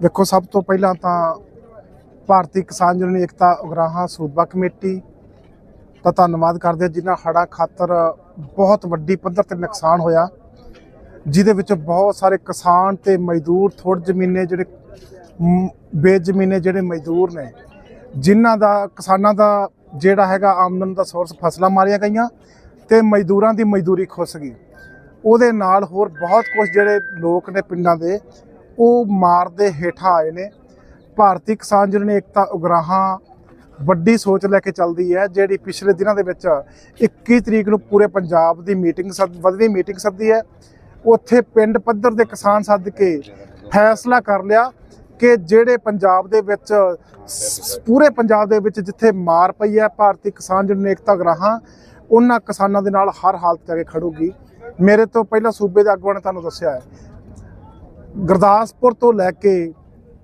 ਦੇਖੋ, ਸਭ ਤੋਂ ਪਹਿਲਾਂ ਤਾਂ ਭਾਰਤੀ ਕਿਸਾਨ ਯੂਨੀਅਨ ਏਕਤਾ ਉਗਰਾਹਾਂ ਸੂਬਾ ਕਮੇਟੀ ਦਾ ਧੰਨਵਾਦ ਕਰਦੇ ਹਾਂ, ਜਿਨ੍ਹਾਂ ਹੜ੍ਹਾਂ ਖਾਤਰ ਬਹੁਤ ਵੱਡੀ ਪੱਧਰ ਤੇ ਨੁਕਸਾਨ ਹੋਇਆ, ਜਿਹਦੇ ਵਿੱਚ ਬਹੁਤ ਸਾਰੇ ਕਿਸਾਨ ਤੇ ਮਜ਼ਦੂਰ ਥੋੜ ਜ਼ਮੀਨੇ ਜਿਹੜੇ ਬੇਜ਼ਮੀਨੇ ਜਿਹੜੇ ਮਜ਼ਦੂਰ ਨੇ, ਜਿਨ੍ਹਾਂ ਦਾ, ਕਿਸਾਨਾਂ ਦਾ ਜਿਹੜਾ ਹੈਗਾ ਆਮਦਨ ਦਾ ਸੋਰਸ ਫਸਲਾਂ ਮਾਰੀਆਂ ਗਈਆਂ ਤੇ ਮਜ਼ਦੂਰਾਂ ਦੀ ਮਜ਼ਦੂਰੀ ਖੁੱਸ ਗਈ। ਉਹਦੇ ਨਾਲ ਹੋਰ ਬਹੁਤ ਕੁਝ ਜਿਹੜੇ ਲੋਕ ਨੇ ਪਿੰਡਾਂ ਦੇ ਉਹ ਮਾਰ ਦੇ ਹੇਠਾਂ ਆਏ ਨੇ। ਭਾਰਤੀ ਕਿਸਾਨ ਯੂਨੀਅਨ ਏਕਤਾ ਉਗਰਾਹਾਂ ਵੱਡੀ ਸੋਚ ਲੈ ਕੇ ਚੱਲਦੀ ਹੈ, ਜਿਹੜੀ ਪਿਛਲੇ ਦਿਨਾਂ ਦੇ ਵਿੱਚ 21 ਤਰੀਕ ਨੂੰ ਪੂਰੇ ਪੰਜਾਬ ਦੀ ਮੀਟਿੰਗ ਸੱਦ ਵਧਵੀਂ ਮੀਟਿੰਗ ਸੱਦੀ ਹੈ। ਉੱਥੇ ਪਿੰਡ ਪੱਧਰ ਦੇ ਕਿਸਾਨ ਸੱਦ ਕੇ ਫੈਸਲਾ ਕਰ ਲਿਆ ਕਿ ਜਿਹੜੇ ਪੰਜਾਬ ਦੇ ਵਿੱਚ ਪੂਰੇ ਪੰਜਾਬ ਦੇ ਵਿੱਚ ਜਿੱਥੇ ਮਾਰ ਪਈ ਹੈ ਭਾਰਤੀ ਕਿਸਾਨ ਯੂਨੀਅਨ ਏਕਤਾ ਉਗਰਾਹਾਂ, ਉਹਨਾਂ ਕਿਸਾਨਾਂ ਦੇ ਨਾਲ ਹਰ ਹਾਲਤ 'ਚ ਕੇ ਖੜੂਗੀ। ਮੇਰੇ ਤੋਂ ਪਹਿਲਾਂ ਸੂਬੇ ਦੇ ਆਗੂਆਂ ਨੇ ਤੁਹਾਨੂੰ ਦੱਸਿਆ ਹੈ। ਗੁਰਦਾਸਪੁਰ ਤੋਂ ਲੈ ਕੇ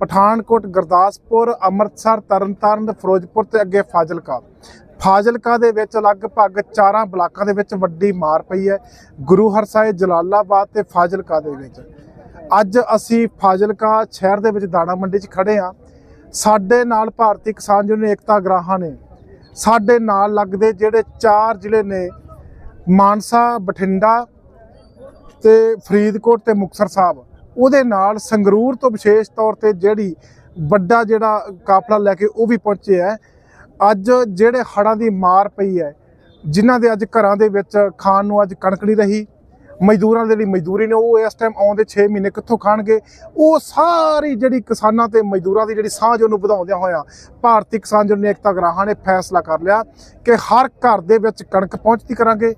ਪਠਾਨਕੋਟ, ਗੁਰਦਾਸਪੁਰ, ਅੰਮ੍ਰਿਤਸਰ, ਤਰਨਤਾਰਨ, ਫਿਰੋਜ਼ਪੁਰ ਤੇ ਅੱਗੇ ਫਾਜ਼ਿਲਕਾ। ਫਾਜ਼ਿਲਕਾ ਦੇ ਵਿੱਚ ਲਗਭਗ ਚਾਰਾਂ ਬਲਾਕਾਂ ਦੇ ਵਿੱਚ ਵੱਡੀ ਮਾਰ ਪਈ ਹੈ। ਗੁਰੂ ਹਰਸਾਏ ਜਲਾਲਾਬਾਦ ਤੇ ਫਾਜ਼ਿਲਕਾ ਦੇ ਵਿੱਚ। ਅੱਜ ਅਸੀਂ ਫਾਜ਼ਿਲਕਾ ਸ਼ਹਿਰ ਦੇ ਵਿੱਚ ਦਾਣਾ ਮੰਡੀ 'ਚ ਖੜੇ ਆ ਸਾਡੇ ਨਾਲ ਭਾਰਤੀ ਕਿਸਾਨ ਯੂਨੀਅਨ ਏਕਤਾ ਗਰਾਹਾਂ ਨੇ। ਸਾਡੇ ਨਾਲ ਲੱਗਦੇ ਜਿਹੜੇ ਚਾਰ ਜ਼ਿਲ੍ਹੇ ਨੇ, ਮਾਨਸਾ, ਬਠਿੰਡਾ ਤੇ ਫਰੀਦਕੋਟ ਤੇ ਮੁਕਤਸਰ ਸਾਹਿਬ। ਉਹਦੇ ਨਾਲ ਸੰਗਰੂਰ ਤੋਂ ਵਿਸ਼ੇਸ਼ ਤੌਰ ਤੇ ਜਿਹੜੀ ਵੱਡਾ ਜਿਹੜਾ ਕਾਫਲਾ ਲੈ ਕੇ ਉਹ ਵੀ ਪਹੁੰਚਿਆ ਹੈ। ਅੱਜ ਜਿਹੜੇ ਹੜ੍ਹਾਂ ਦੀ ਮਾਰ ਪਈ ਹੈ, ਜਿਨ੍ਹਾਂ ਦੇ ਅੱਜ ਘਰਾਂ ਦੇ ਵਿੱਚ ਖਾਣ ਨੂੰ ਅੱਜ ਕਣਕ ਨਹੀਂ ਰਹੀ, ਮਜ਼ਦੂਰਾਂ ਦੇ ਲਈ ਮਜ਼ਦੂਰੀ ਨੇ ਉਹ ਇਸ ਟਾਈਮ ਆਉਂਦੇ 6 ਮਹੀਨੇ ਕਿੱਥੋਂ ਖਾਣਗੇ? ਉਹ ਸਾਰੀ ਜਿਹੜੀ ਕਿਸਾਨਾਂ ਤੇ ਮਜ਼ਦੂਰਾਂ ਦੀ ਜਿਹੜੀ ਸਾਂਝ ਉਹਨੂੰ ਵਧਾਉਂਦਿਆਂ ਹੋਇਆ ਭਾਰਤੀ ਕਿਸਾਨ ਯੂਨੀਅਨ ਏਕਤਾ ਗਰਾਹਾਂ ਨੇ ਫੈਸਲਾ ਕਰ ਲਿਆ ਕਿ ਹਰ ਘਰ ਦੇ ਵਿੱਚ ਕਣਕ ਪਹੁੰਚਦੀ ਕਰਾਂਗੇ।